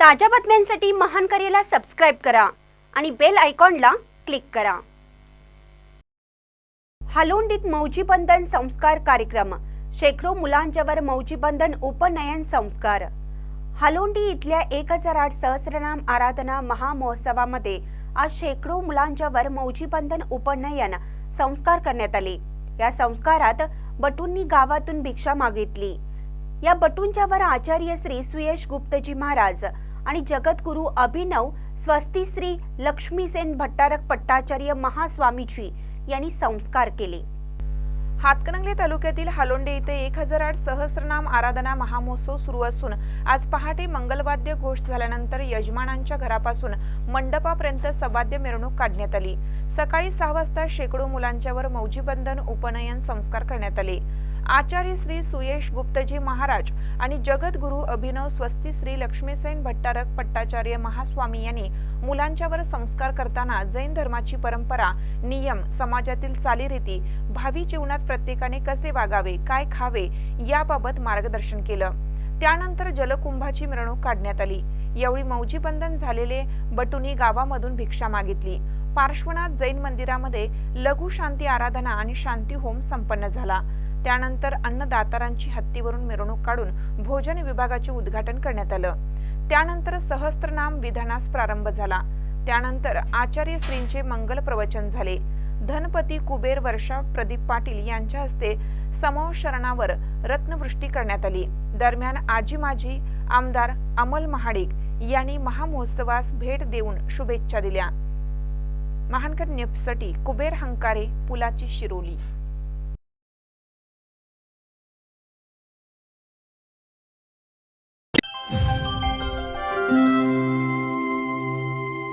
ताज्या बातम्यांसाठी महान करेला सबस्क्राईब करा आणि बेल आयकॉनला क्लिक करा. हालोंडीत मौजीबंधन संस्कार कार्यक्रम. शेकडो मुलांच्यावर मौजीबंधन उपनयन संस्कार. हालोंडी इथल्या एक हजार आठ सहस्रनाम आराधना महामहोत्सवामध्ये आज शेकडो मुलांच्यावर मौजीबंधन उपनयन संस्कार करण्यात आले. या संस्कारात बटूंनी गावातून भिक्षा मागितली. या बटूंच्यावर आचार्य श्री सुयश गुप्तजी महाराज आणि जगद्गुरु अभिनव स्वस्ती श्री लक्ष्मीसेन भट्टारक पट्टाचार्य महास्वामीजी यांनी संस्कार केले. हातकणंगले तालुक्यातील हालोंडे येथे एक हजार आठ सहस्रनाम आराधना महामहोत्सव सुरू असून आज पहाटे मंगलवाद्य घोष झाल्यानंतर यजमानांच्या घरापासून मंडपापर्यंत सवाद्य मिरवणूक काढण्यात आली. सकाळी सहा वाजता शेकडो मुलांच्यावर मौजीबंधन उपनयन संस्कार करण्यात आले. आचार्य श्री सुयेश गुप्तजी महाराज आणि जगद्गुरु अभिनव स्वस्ती श्री लक्ष्मीसेन भट्टारक पट्टाचार्य महास्वामी यांनी मुलांच्यावर संस्कार करताना जैन धर्माची परंपरा नियम समाजातील चालीरीती भावी जीवनात प्रत्येकाने कसे वागावे काय खावे याबाबत मार्गदर्शन केलं. त्यानंतर जलकुंभाची मिरवणूक काढण्यात आली. यावेळी मौजीबंधन झालेले बटुनी गावामधून भिक्षा मागितली. पार्श्वनाथ जैन मंदिरामध्ये लघु शांती आराधना आणि शांती होम संपन्न झाला. त्यानंतर अन्नदातारांची हत्तीवरून मिरवणूक काढून भोजन विभागाचे उद्घाटन करण्यात आलं. त्यानंतर सहस्त्रनाम विधानास प्रारंभ झाला. त्यानंतर आचार्य श्रींचे मंगल प्रवचन झाले. धनपती कुबेर वर्षा प्रदीप पाटील यांच्या हस्ते समो शरणावर रत्नवृष्टी करण्यात आली. दरम्यान आजी माजी आमदार अमल महाडिक यांनी महामहोत्सवास भेट देऊन शुभेच्छा दिल्या. महानकर न्यूजसाठी कुबेर हंकारे पुलाची शिरोली.